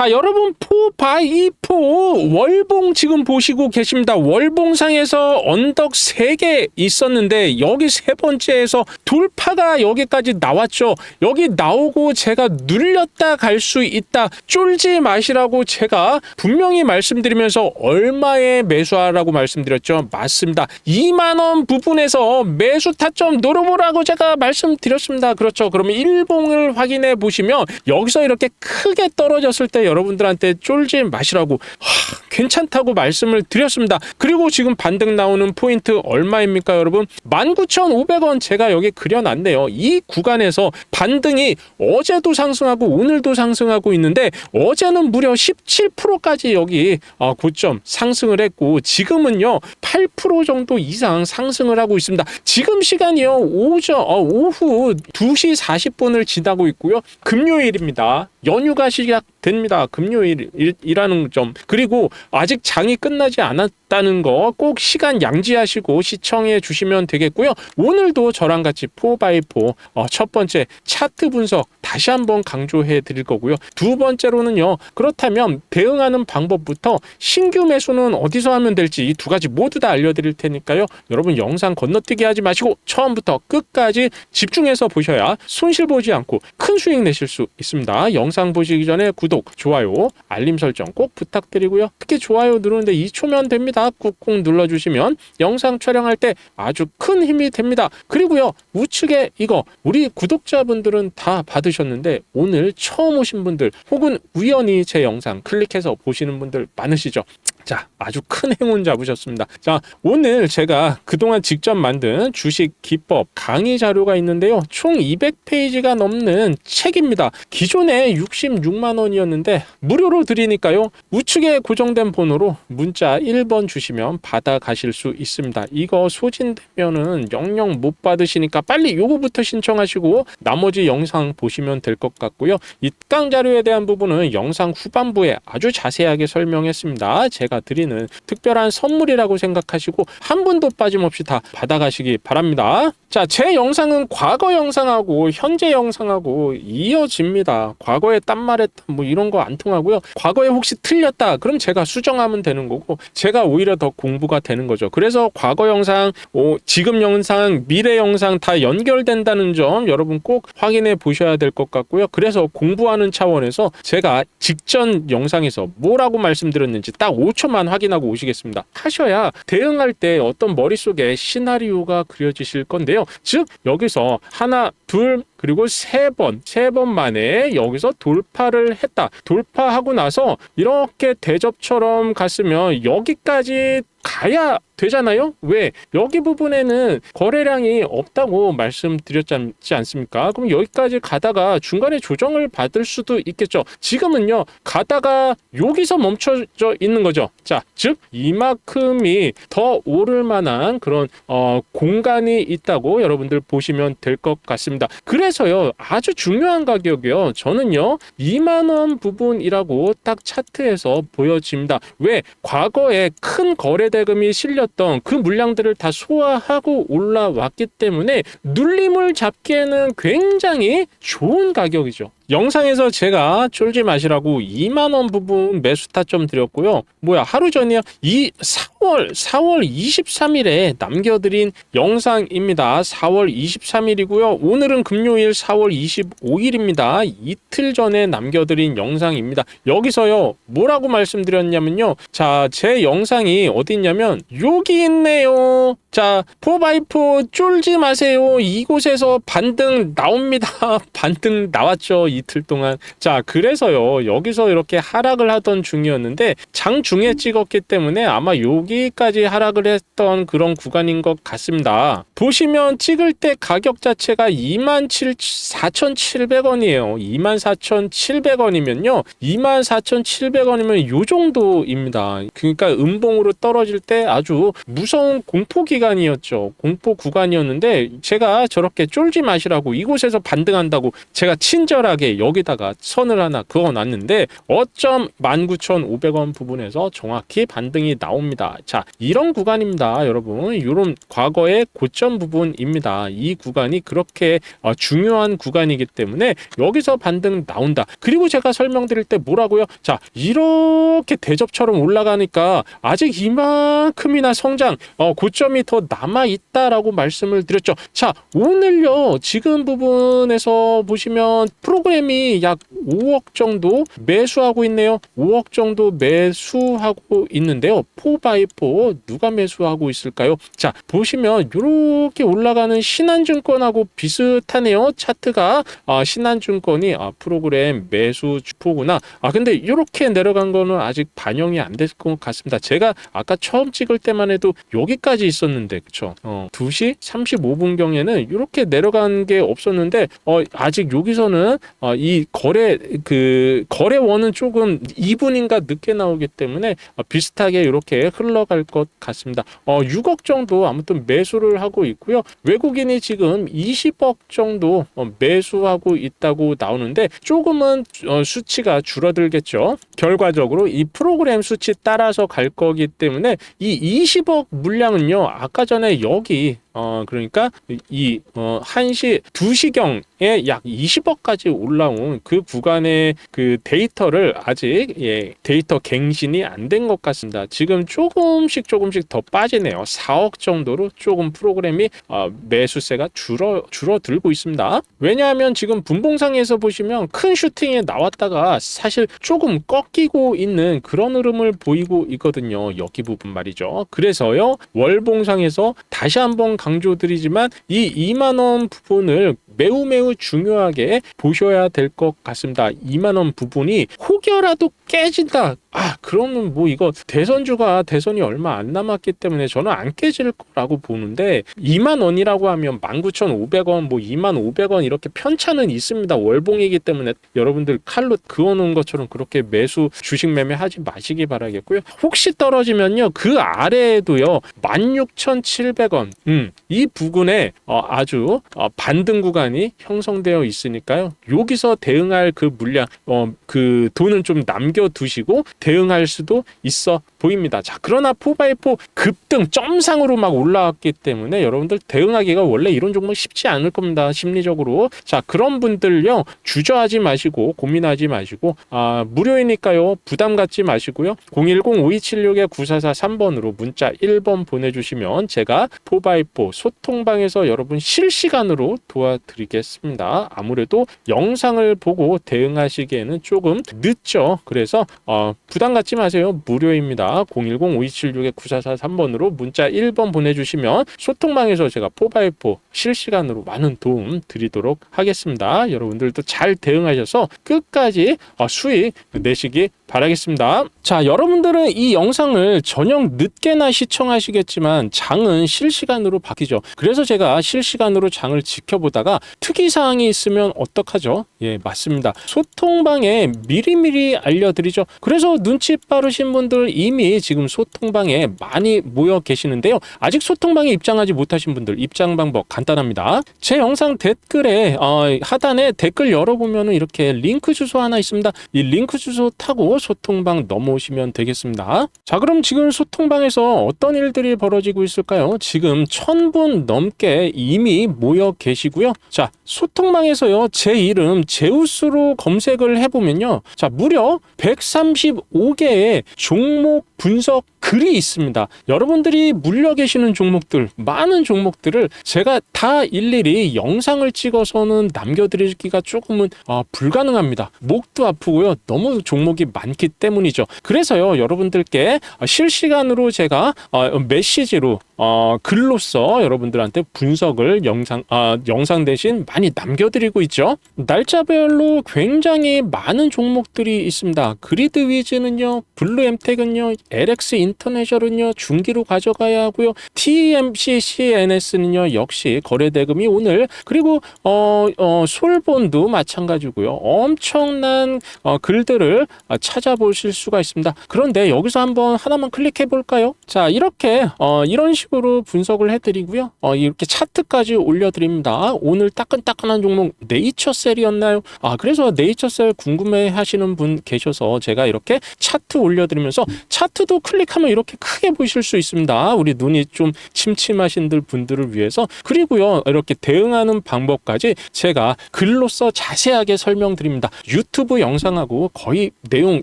자, 여러분 포바이포 월봉 지금 보시고 계십니다. 월봉상에서 언덕 3개 있었는데 여기 세 번째에서 돌파가 여기까지 나왔죠. 여기 나오고 제가 눌렸다 갈 수 있다. 쫄지 마시라고 제가 분명히 말씀드리면서 얼마에 매수하라고 말씀드렸죠. 맞습니다. 2만 원 부분에서 매수 타점 노려보라고 제가 말씀드렸습니다. 그렇죠. 그러면 일봉을 확인해 보시면 여기서 이렇게 크게 떨어졌을 때 여러분들한테 쫄지 마시라고 하, 괜찮다고 말씀을 드렸습니다. 그리고 지금 반등 나오는 포인트 얼마입니까, 여러분? 19,500원 제가 여기 그려놨네요. 이 구간에서 반등이 어제도 상승하고 오늘도 상승하고 있는데 어제는 무려 17%까지 여기 아, 고점 상승을 했고 지금은요 8% 정도 이상 상승을 하고 있습니다. 지금 시간이요 오전 어, 오후 2시 40분을 지나고 있고요. 금요일입니다. 연휴가 시작됩니다. 금요일이라는 점 그리고 아직 장이 끝나지 않았 다는 거 꼭 시간 양지하시고 시청해 주시면 되겠고요. 오늘도 저랑 같이 4x4 어, 첫 번째 차트 분석 다시 한번 강조해 드릴 거고요. 두 번째로는요. 그렇다면 대응하는 방법부터 신규 매수는 어디서 하면 될지 이 두 가지 모두 다 알려드릴 테니까요. 여러분 영상 건너뛰기 하지 마시고 처음부터 끝까지 집중해서 보셔야 손실 보지 않고 큰 수익 내실 수 있습니다. 영상 보시기 전에 구독, 좋아요, 알림 설정 꼭 부탁드리고요. 특히 좋아요 누르는데 2초면 됩니다. 꾹꾹 눌러주시면 영상 촬영할 때 아주 큰 힘이 됩니다. 그리고요 우측에 이거 우리 구독자분들은 다 받으셨는데 오늘 처음 오신 분들 혹은 우연히 제 영상 클릭해서 보시는 분들 많으시죠? 자, 아주 큰 행운 잡으셨습니다. 자, 오늘 제가 그동안 직접 만든 주식 기법 강의 자료가 있는데요. 총 200페이지가 넘는 책입니다. 기존에 66만 원이었는데 무료로 드리니까요. 우측에 고정된 번호로 문자 1번 주시면 받아 가실 수 있습니다. 이거 소진되면은 영영 못 받으시니까 빨리 요거부터 신청하시고 나머지 영상 보시면 될 것 같고요. 입강 자료에 대한 부분은 영상 후반부에 아주 자세하게 설명했습니다. 제가 드리는 특별한 선물이라고 생각하시고 한 분도 빠짐없이 다 받아가시기 바랍니다. 자, 제 영상은 과거 영상하고 현재 영상하고 이어집니다. 과거에 딴 말했다 뭐 이런 거 안 통하고요. 과거에 혹시 틀렸다 그럼 제가 수정하면 되는 거고 제가 오히려 더 공부가 되는 거죠. 그래서 과거 영상, 오, 지금 영상, 미래 영상 다 연결된다는 점 여러분 꼭 확인해 보셔야 될 것 같고요. 그래서 공부하는 차원에서 제가 직전 영상에서 뭐라고 말씀드렸는지 딱 5초 만 확인하고 오시겠습니다. 하셔야 대응할 때 어떤 머릿속에 시나리오가 그려지실 건데요. 즉 여기서 하나, 둘, 그리고 세 번, 세 번 만에 여기서 돌파를 했다. 돌파하고 나서 이렇게 대접처럼 갔으면 여기까지 가야 되잖아요? 왜? 여기 부분에는 거래량이 없다고 말씀드렸지 않습니까? 그럼 여기까지 가다가 중간에 조정을 받을 수도 있겠죠. 지금은요, 가다가 여기서 멈춰져 있는 거죠. 자, 즉, 이만큼이 더 오를 만한 그런, 어, 공간이 있다고 여러분들 보시면 될 것 같습니다. 그래서요, 아주 중요한 가격이요. 저는요, 2만원 부분이라고 딱 차트에서 보여집니다. 왜? 과거에 큰 거래 대금이 실렸던 그 물량들을 다 소화하고 올라왔기 때문에 눌림을 잡기에는 굉장히 좋은 가격이죠. 영상에서 제가 쫄지 마시라고 2만 원 부분 매수 타점 드렸고요. 뭐야 하루 전이요? 이 4월 4월 23일에 남겨드린 영상입니다. 4월 23일이고요. 오늘은 금요일 4월 25일입니다. 이틀 전에 남겨드린 영상입니다. 여기서요 뭐라고 말씀드렸냐면요. 자 제 영상이 어디 있냐면 여기 있네요. 자 4x4 쫄지 마세요. 이곳에서 반등 나옵니다. 반등 나왔죠. 이틀 동안. 자, 그래서요. 여기서 이렇게 하락을 하던 중이었는데 장 중에 찍었기 때문에 아마 여기까지 하락을 했던 그런 구간인 것 같습니다. 보시면 찍을 때 가격 자체가 24,700원이에요. 24,700원이면요. 24,700원이면 요 정도입니다. 그러니까 음봉으로 떨어질 때 아주 무서운 공포 기간이었죠. 공포 구간이었는데 제가 저렇게 쫄지 마시라고 이곳에서 반등한다고 제가 친절하게 여기다가 선을 하나 그어놨는데 어쩜 19,500원 부분에서 정확히 반등이 나옵니다. 자, 이런 구간입니다, 여러분. 이런 과거의 고점 부분입니다. 이 구간이 그렇게 어, 중요한 구간이기 때문에 여기서 반등 나온다. 그리고 제가 설명드릴 때 뭐라고요? 자, 이렇게 대접처럼 올라가니까 아직 이만큼이나 성장, 어, 고점이 더 남아 있다라고 말씀을 드렸죠. 자, 오늘요, 지금 부분에서 보시면 프로그램 이 약 5억 정도 매수하고 있네요. 5억 정도 매수하고 있는데요. 4x4 누가 매수하고 있을까요? 자, 보시면 이렇게 올라가는 신한증권하고 비슷하네요. 차트가 아, 신한증권이 아, 프로그램 매수 주포구나. 아, 근데 이렇게 내려간 거는 아직 반영이 안 될 것 같습니다. 제가 아까 처음 찍을 때만 해도 여기까지 있었는데, 그쵸? 어, 2시 35분경에는 이렇게 내려간 게 없었는데, 어, 아직 여기서는 어, 이 거래, 그, 거래원은 조금 2분인가 늦게 나오기 때문에 어, 비슷하게 이렇게 흘러갈 것 같습니다. 어, 6억 정도 아무튼 매수를 하고 있고요. 외국인이 지금 20억 정도 어, 매수하고 있다고 나오는데 조금은 어, 수치가 줄어들겠죠. 결과적으로 이 프로그램 수치 따라서 갈 거기 때문에 이 20억 물량은요. 아까 전에 여기 어 그러니까 이 어, 1시 2시경에 약 20억까지 올라온 그 구간의 그 데이터를 아직 예, 데이터 갱신이 안 된 것 같습니다. 지금 조금씩 조금씩 더 빠지네요. 4억 정도로 조금 프로그램이 어, 매수세가 줄어 줄어들고 있습니다. 왜냐하면 지금 분봉상에서 보시면 큰 슈팅에 나왔다가 사실 조금 꺾이고 있는 그런 흐름을 보이고 있거든요. 여기 부분 말이죠. 그래서요 월봉상에서 다시 한번 강조드리지만 이 2만 원 부분을 매우 매우 중요하게 보셔야 될 것 같습니다. 2만 원 부분이 혹여라도 깨진다. 아, 그러면 뭐 이거 대선주가 대선이 얼마 안 남았기 때문에 저는 안 깨질 거라고 보는데 2만 원이라고 하면 19,500원, 뭐 2만 500원 이렇게 편차는 있습니다. 월봉이기 때문에 여러분들 칼로 그어 놓은 것처럼 그렇게 매수 주식 매매 하지 마시기 바라겠고요. 혹시 떨어지면요. 그 아래에도요. 16,700원. 음, 이 부근에 어, 아주 어, 반등 구간이 형성되어 있으니까요. 여기서 대응할 그 물량 어, 그 돈은 좀 남겨 두시고 대응할 수도 있어 보입니다. 자, 그러나 4x4 급등 점상으로 막 올라왔기 때문에 여러분들 대응하기가 원래 이런 종목 쉽지 않을 겁니다. 심리적으로. 자, 그런 분들요. 주저하지 마시고 고민하지 마시고 아, 무료이니까요. 부담 갖지 마시고요. 010-5276-9443번으로 문자 1번 보내 주시면 제가 4x4 소통방에서 여러분 실시간으로 도와드리겠습니다. 아무래도 영상을 보고 대응하시기에는 조금 늦죠. 그래서 어, 부담 갖지 마세요. 무료입니다. 010-5276-9443번으로 문자 1번 보내주시면 소통방에서 제가 4x4 실시간으로 많은 도움 드리도록 하겠습니다. 여러분들도 잘 대응하셔서 끝까지 어, 수익 내시기 바라겠습니다. 자, 여러분들은 이 영상을 저녁 늦게나 시청하시겠지만 장은 실시간으로 바뀌죠. 그래서 제가 실시간으로 장을 지켜보다가 특이사항이 있으면 어떡하죠? 예, 맞습니다. 소통방에 미리미리 알려드리죠. 그래서 눈치 빠르신 분들 이미 지금 소통방에 많이 모여 계시는데요. 아직 소통방에 입장하지 못하신 분들 입장 방법 간단합니다. 제 영상 댓글에 어, 하단에 댓글 열어보면 이렇게 링크 주소 하나 있습니다. 이 링크 주소 타고 소통방 넘어오시면 되겠습니다. 자, 그럼 지금 소통방에서 어떤 일들이 벌어지고 있을까요? 지금 천 분 넘게 이미 모여 계시고요. 자, 소통방에서요, 제 이름 제우스로 검색을 해보면요. 자, 무려 135개의 종목 분석 글이 있습니다. 여러분들이 물려 계시는 종목들, 많은 종목들을 제가 다 일일이 영상을 찍어서는 남겨드리기가 조금은 어, 불가능합니다. 목도 아프고요. 너무 종목이 많기 때문이죠. 그래서요, 여러분들께 실시간으로 제가 어, 메시지로 어, 글로써 여러분들한테 분석을 영상, 아, 영상 대신 많이 남겨드리고 있죠. 날짜별로 굉장히 많은 종목들이 있습니다. 그리드 위즈는요, 블루 엠텍은요, LX 인터내셔널은요 중기로 가져가야 하고요. TMC CNS는요 역시 거래 대금이 오늘 그리고 어, 어 솔본도 마찬가지고요. 엄청난 어, 글들을 어, 찾아보실 수가 있습니다. 그런데 여기서 한번 하나만 클릭해 볼까요? 자 이렇게 어, 이런 식으로 분석을 해드리고요. 어, 이렇게 차트까지 올려드립니다. 오늘 따끈따끈한 종목 네이처셀이었나요? 아 그래서 네이처셀 궁금해하시는 분 계셔서 제가 이렇게 차트 올려드리면서 차트도 클릭하면 이렇게 크게 보실 수 있습니다. 우리 눈이 좀 침침하신 분들을 위해서 그리고요 이렇게 대응하는 방법까지 제가 글로써 자세하게 설명드립니다. 유튜브 영상하고 거의 내용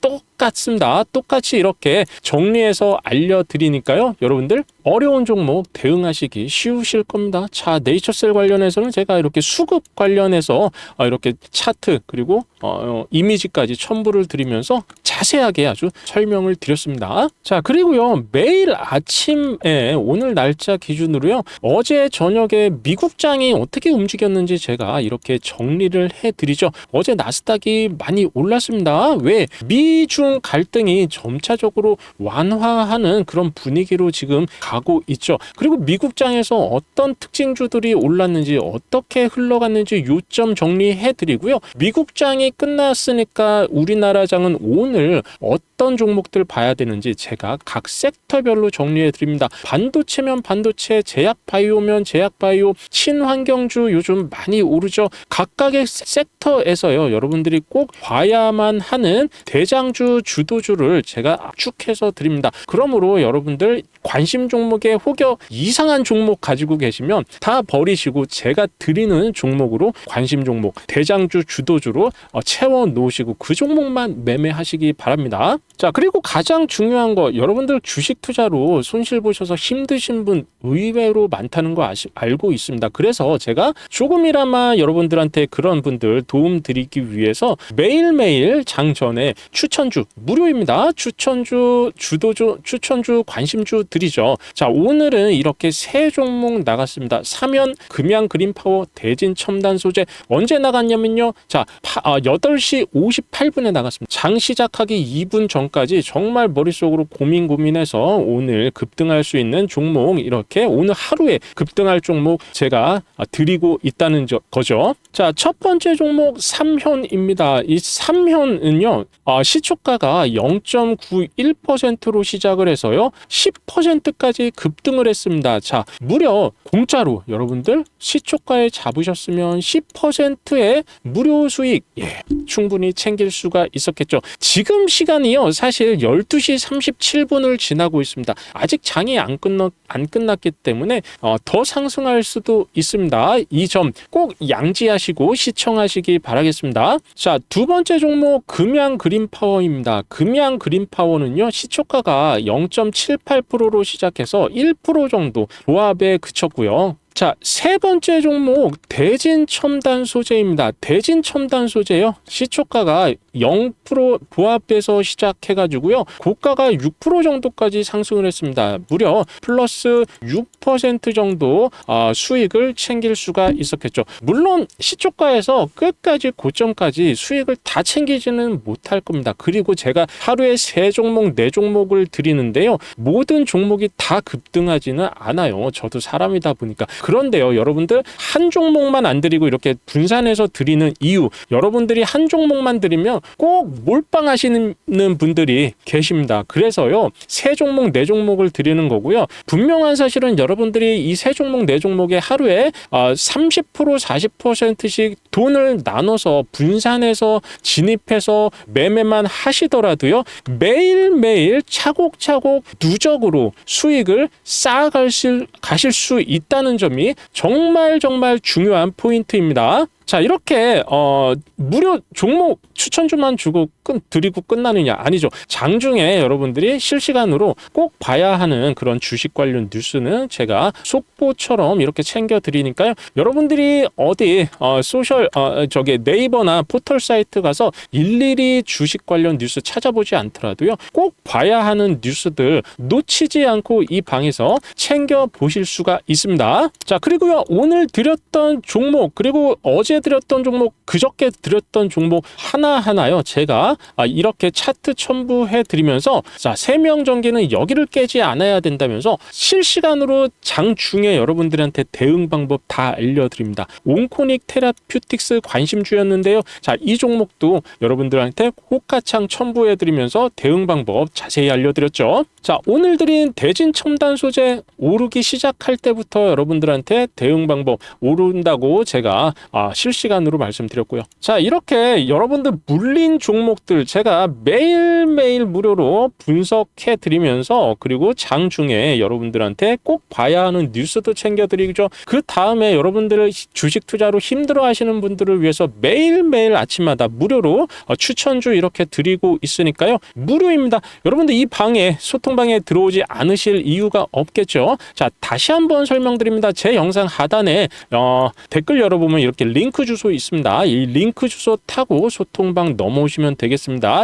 똑같습니다. 똑같이 이렇게 정리해서 알려드리니까요. 여러분들 어려운 종목 대응하시기 쉬우실 겁니다. 자, 네이처셀 관련해서는 제가 이렇게 수급 관련해서 어, 이렇게 차트 그리고 어, 어, 이미지까지 첨부를 드리면서 자세하게 아주 설명을 드렸습니다. 자, 그리고요. 매일 아침에 오늘 날짜 기준으로요. 어제 저녁에 미국장이 어떻게 움직였는지 제가 이렇게 정리를 해 드리죠. 어제 나스닥이 많이 올랐습니다. 왜? 미중 갈등이 점차적으로 완화하는 그런 분위기로 지금 가고 있죠. 그리고 미국장에서 어떤 특징주들이 올랐는지 어떻게 흘러갔는지 요점 정리해 드리고요. 미국장이 끝났으니까 우리나라 장은 오늘 어떤 종목들 봐야 되는지 제가 각 섹터별로 정리해 드립니다. 반도체면 반도체, 제약 바이오면 제약 바이오, 친환경주 요즘 많이 오르죠. 각각의 섹터에서요. 여러분들이 꼭 봐야만 하는 대장주 주도주를 제가 압축해서 드립니다. 그러므로 여러분들 관심 종 목에 혹여 이상한 종목 가지고 계시면 다 버리시고 제가 드리는 종목으로 관심 종목 대장주 주도주로 어, 채워 놓으시고 그 종목만 매매하시기 바랍니다. 자 그리고 가장 중요한 거 여러분들 주식 투자로 손실 보셔서 힘드신 분 의외로 많다는 거 아시, 알고 있습니다. 그래서 제가 조금이나마 여러분들한테 그런 분들 도움 드리기 위해서 매일매일 장 전에 추천주 무료입니다. 추천주 주도주 추천주 관심주 드리죠. 자, 오늘은 이렇게 세 종목 나갔습니다. 사면, 금양, 그린 파워, 대진, 첨단 소재 언제 나갔냐면요. 자, 파, 아, 8시 58분에 나갔습니다. 장 시작하기 2분 전까지 정말 머릿속으로 고민 고민해서 오늘 급등할 수 있는 종목 이렇게 오늘 하루에 급등할 종목 제가 드리고 있다는 저, 거죠. 자, 첫 번째 종목 삼현입니다. 이 삼현은요, 아, 시초가가 0.91%로 시작을 해서요, 10%까지 급등을 했습니다. 자, 무려 공짜로 여러분들 시초가에 잡으셨으면 10%의 무료 수익, 예, 충분히 챙길 수가 있었겠죠. 지금 시간이요, 사실 12시 37분을 지나고 있습니다. 아직 장이 안 끝났, 안 끝났기 때문에 어, 더 상승할 수도 있습니다. 이 점 꼭 양지하 시고 시청하시기 바라겠습니다. 자, 두 번째 종목 금양 그린 파워입니다. 금양 그린 파워는요, 시초가가 0.78%로 시작해서 1% 정도 조합에 그쳤고요. 자, 세 번째 종목 대진 첨단 소재입니다. 대진 첨단 소재요. 시초가가 0% 보합에서 시작해 가지고요. 고가가 6% 정도까지 상승을 했습니다. 무려 플러스 6% 정도 어, 수익을 챙길 수가 있었겠죠. 물론 시초가에서 끝까지 고점까지 수익을 다 챙기지는 못할 겁니다. 그리고 제가 하루에 세 종목, 네 종목을 드리는데요. 모든 종목이 다 급등하지는 않아요. 저도 사람이다 보니까. 그런데요, 여러분들 한 종목만 안 드리고 이렇게 분산해서 드리는 이유, 여러분들이 한 종목만 드리면 꼭 몰빵하시는 분들이 계십니다. 그래서요, 세 종목, 네 종목을 드리는 거고요. 분명한 사실은 여러분들이 이 세 종목, 네 종목에 하루에 30% 40%씩 돈을 나눠서 분산해서 진입해서 매매만 하시더라도요, 매일매일 차곡차곡 누적으로 수익을 쌓아가실 가실 수 있다는 점이 정말 정말 중요한 포인트입니다. 자 이렇게 어 무료 종목 추천 주만 주고 끝 드리고 끝나느냐? 아니죠. 장중에 여러분들이 실시간으로 꼭 봐야 하는 그런 주식 관련 뉴스는 제가 속보처럼 이렇게 챙겨 드리니까요. 여러분들이 어디 어 소셜 어 저기 네이버나 포털 사이트 가서 일일이 주식 관련 뉴스 찾아보지 않더라도요. 꼭 봐야 하는 뉴스들 놓치지 않고 이 방에서 챙겨 보실 수가 있습니다. 자 그리고요. 오늘 드렸던 종목 그리고 어제 드렸던 종목, 그저께 드렸던 종목 하나 하나요. 제가 아, 이렇게 차트 첨부해 드리면서 자, 세명 전개는 여기를 깨지 않아야 된다면서 실시간으로 장중에 여러분들한테 대응 방법 다 알려드립니다. 온코닉 테라퓨틱스 관심주였는데요. 자, 이 종목도 여러분들한테 호가창 첨부해 드리면서 대응 방법 자세히 알려드렸죠. 자, 오늘 드린 대진 첨단 소재 오르기 시작할 때부터 여러분들한테 대응 방법 오른다고 제가 아, 실시간으로 말씀드렸고요. 자, 이렇게 여러분들 물린 종목 들 제가 매일매일 무료로 분석해 드리면서 그리고 장중에 여러분들한테 꼭 봐야 하는 뉴스도 챙겨 드리죠. 그 다음에 여러분들 주식 투자로 힘들어 하시는 분들을 위해서 매일매일 아침마다 무료로 어, 추천주 이렇게 드리고 있으니까요. 무료입니다. 여러분들 이 방에 소통방에 들어오지 않으실 이유가 없겠죠. 자, 다시 한번 설명드립니다. 제 영상 하단에 어, 댓글 열어보면 이렇게 링크 주소 있습니다. 이 링크 주소 타고 소통방 넘어오시면 되겠습니다.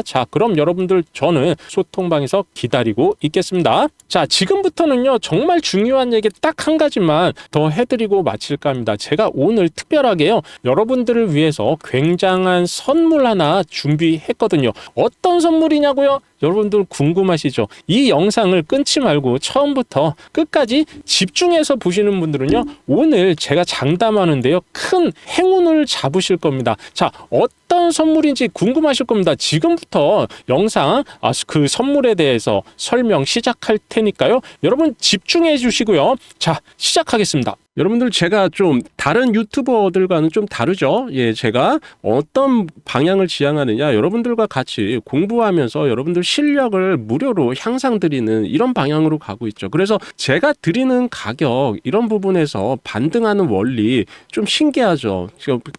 자, 그럼 여러분들 저는 소통방에서 기다리고 있겠습니다. 자, 지금부터는요, 정말 중요한 얘기 딱 한 가지만 더 해드리고 마칠까 합니다. 제가 오늘 특별하게요, 여러분들을 위해서 굉장한 선물 하나 준비했거든요. 어떤 선물이냐고요? 여러분들 궁금하시죠? 이 영상을 끊지 말고 처음부터 끝까지 집중해서 보시는 분들은요, 오늘 제가 장담하는데요, 큰 행운을 잡으실 겁니다. 자, 어떤 선물인지 궁금하실 겁니다. 지금부터 영상, 아, 그 선물에 대해서 설명 시작할 테니까요, 여러분 집중해 주시고요. 자, 시작하겠습니다. 여러분들 제가 좀 다른 유튜버들과는 좀 다르죠. 예, 제가 어떤 방향을 지향하느냐 여러분들과 같이 공부하면서 여러분들 실력을 무료로 향상드리는 이런 방향으로 가고 있죠. 그래서 제가 드리는 가격 이런 부분에서 반등하는 원리 좀 신기하죠.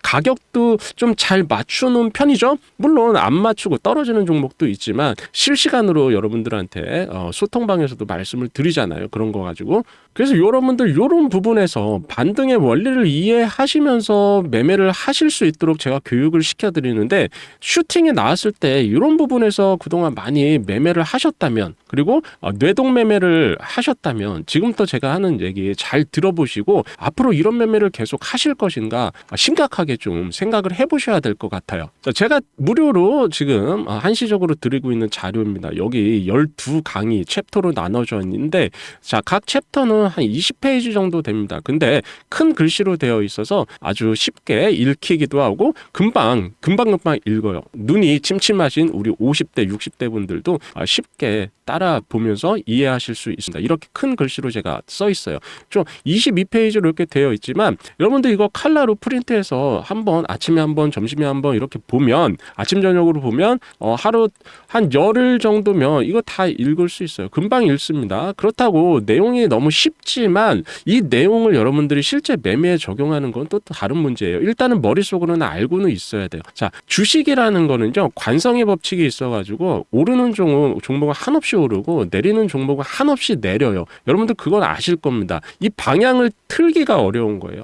가격도 좀 잘 맞추는 편이죠. 물론 안 맞추고 떨어지는 종목도 있지만 실시간으로 여러분들한테 어, 소통방에서도 말씀을 드리잖아요. 그런 거 가지고 그래서 여러분들 이런 부분에서 반등의 원리를 이해하시면서 매매를 하실 수 있도록 제가 교육을 시켜드리는데 슈팅에 나왔을 때 이런 부분에서 그동안 많이 매매를 하셨다면 그리고 어, 뇌동 매매를 하셨다면 지금부터 제가 하는 얘기 잘 들어보시고 앞으로 이런 매매를 계속 하실 것인가 심각하게 좀 생각을 해보셔야 될 것 같아요. 자, 제가 무료로 지금 어, 한시적으로 드리고 있는 자료입니다. 여기 12강의 챕터로 나눠져 있는데 자, 각 챕터는 한 20페이지 정도 됩니다. 근데 큰 글씨로 되어 있어서 아주 쉽게 읽히기도 하고 금방 금방 금방 읽어요. 눈이 침침하신 우리 50대 60대 분들도 아, 쉽게 따라 보면서 이해하실 수 있습니다. 이렇게 큰 글씨로 제가 써 있어요. 좀 22페이지로 이렇게 되어 있지만 여러분들 이거 칼라로 프린트해서 한번 아침에 한번 점심에 한번 이렇게 보면 아침 저녁으로 보면 어, 하루 한 열흘 정도면 이거 다 읽을 수 있어요. 금방 읽습니다. 그렇다고 내용이 너무 쉽 지만 이 내용을 여러분들이 실제 매매에 적용하는 건 또 다른 문제예요. 일단은 머릿속으로는 알고는 있어야 돼요. 자, 주식이라는 거는요. 관성의 법칙이 있어 가지고 오르는 종목, 종목은 한없이 오르고 내리는 종목은 한없이 내려요. 여러분들 그건 아실 겁니다. 이 방향을 틀기가 어려운 거예요.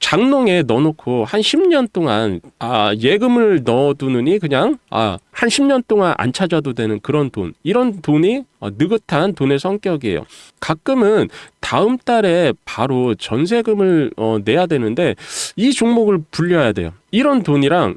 장롱에 넣어놓고 한 10년 동안 아, 예금을 넣어두느니 그냥 아, 한 10년 동안 안 찾아도 되는 그런 돈 이런 돈이 어, 느긋한 돈의 성격이에요. 가끔은 다음 달에 바로 전세금을 어, 내야 되는데 이 종목을 불려야 돼요. 이런 돈이랑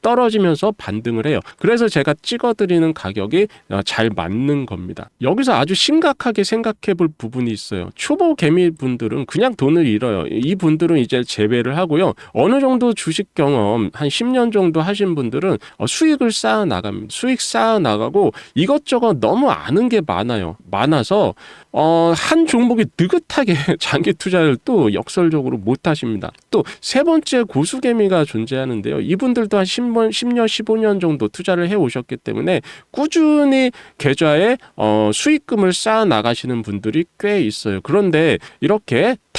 떨어지면서 반등을 해요. 그래서 제가 찍어드리는 가격이 어, 잘 맞는 겁니다. 여기서 아주 심각하게 생각해 볼 부분이 있어요. 초보 개미 분들은 그냥 돈을 잃어요. 이 분들은 이제 재배를 하고요. 어느 정도 주식 경험 한 10년 정도 하신 분들은 어, 수익을 쌓아 나갑니다. 수익 쌓아 나가고 이것저것 너무 아는 게 많아요. 많아서 어, 한 종목이 느긋하게 장기 투자를 또 역설적으로 못 하십니다. 또 세 번째 고수개미가 존재하는데요. 이분들도 한 10년, 10년, 15년 정도 투자를 해 오셨기 때문에 꾸준히 계좌에 어, 수익금을 쌓아 나가시는 분들이 꽤 있어요. 그런데 이렇게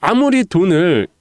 아무리 돈을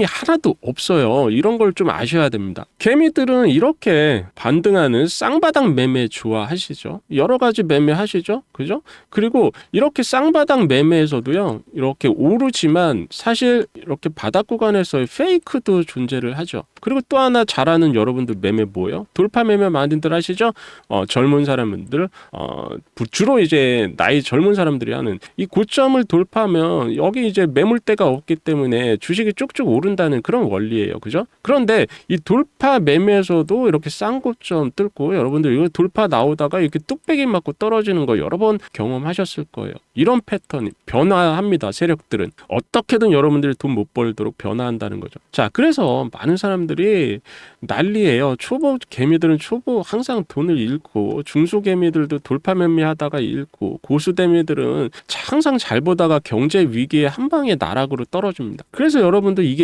이 하나도 없어요. 이런 걸 좀 아셔야 됩니다. 개미들은 이렇게 반등하는 쌍바닥 매매 좋아하시죠. 여러 가지 매매 하시죠. 그죠? 그리고 이렇게 쌍바닥 매매에서도요. 이렇게 오르지만 사실 이렇게 바닥 구간에서의 페이크도 존재를 하죠. 그리고 또 하나 잘하는 여러분들 매매 뭐예요? 돌파 매매 많이들 하시죠? 어, 젊은 사람들 어, 주로 이제 나이 젊은 사람들이 하는 이 고점을 돌파하면 여기 이제 매물대가 없기 때문에 주식이 쭉쭉 오른다는 그런 원리예요. 그죠? 그런데 이 돌파 매매에서도 이렇게 쌍고점 뚫고 여러분들 이거 돌파 나오다가 이렇게 뚝배기 맞고 떨어지는 거 여러 번 경험하셨을 거예요. 이런 패턴이 변화합니다. 세력들은 어떻게든 여러분들이 돈 못 벌도록 변화한다는 거죠. 자, 그래서 많은 사람들이 난리예요. 초보 개미들은 초보 항상 돈을 잃고 중소 개미들도 돌파 매매하다가 잃고 고수 개미들은 항상 잘 보다가 경제 위기에 한 방에 나락으로 떨어집니다. 그래서 여러분들 이게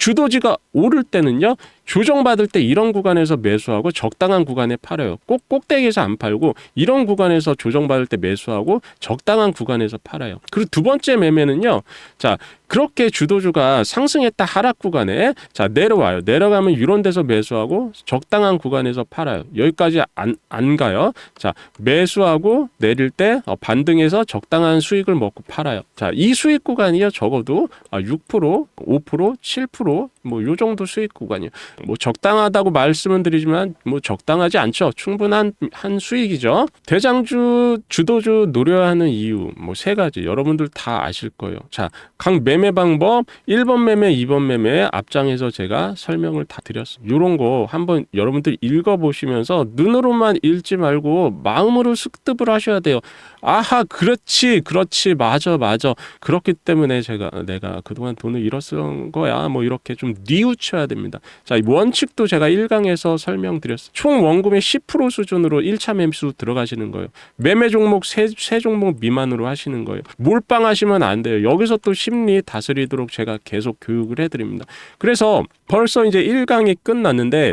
주도지가 오를 때는요. 조정받을 때 이런 구간에서 매수하고 적당한 구간에 팔아요. 꼭 꼭대기에서 안 팔고 이런 구간에서 조정받을 때 매수하고 적당한 구간에서 팔아요. 그리고 두 번째 매매는요. 자, 그렇게 주도주가 상승했다 하락 구간에 자 내려와요. 내려가면 이런 데서 매수하고 적당한 구간에서 팔아요. 여기까지 안, 안 가요. 자 매수하고 내릴 때 어, 반등해서 적당한 수익을 먹고 팔아요. 자이 수익 구간이요 적어도 아, 6% 5% 7%뭐 요 정도 수익 구간이요. 뭐 적당하다고 말씀은 드리지만 뭐 적당하지 않죠. 충분한 한 수익이죠. 대장주 주도주 노려야 하는 이유 뭐 세 가지 여러분들 다 아실 거예요. 자, 각 매매 방법 1번 매매, 2번 매매 앞장에서 제가 설명을 다 드렸어요. 요런 거 한번 여러분들 읽어 보시면서 눈으로만 읽지 말고 마음으로 습득을 하셔야 돼요. 아하, 그렇지. 그렇지. 맞아. 맞아. 그렇기 때문에 제가 내가 그동안 돈을 잃었을 거야. 뭐 이렇게 좀 뉘우쳐야 됩니다. 자, 이 원칙도 제가 1강에서 설명드렸어요. 총 원금의 10% 수준으로 1차 매수 들어가시는 거예요. 매매 종목 세, 세 종목 미만으로 하시는 거예요. 몰빵하시면 안 돼요. 여기서 또 심리 다스리도록 제가 계속 교육을 해드립니다. 그래서 벌써 이제 1강이 끝났는데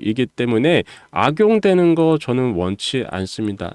이기 때문에 악용되는 거 저는 원치 않습니다.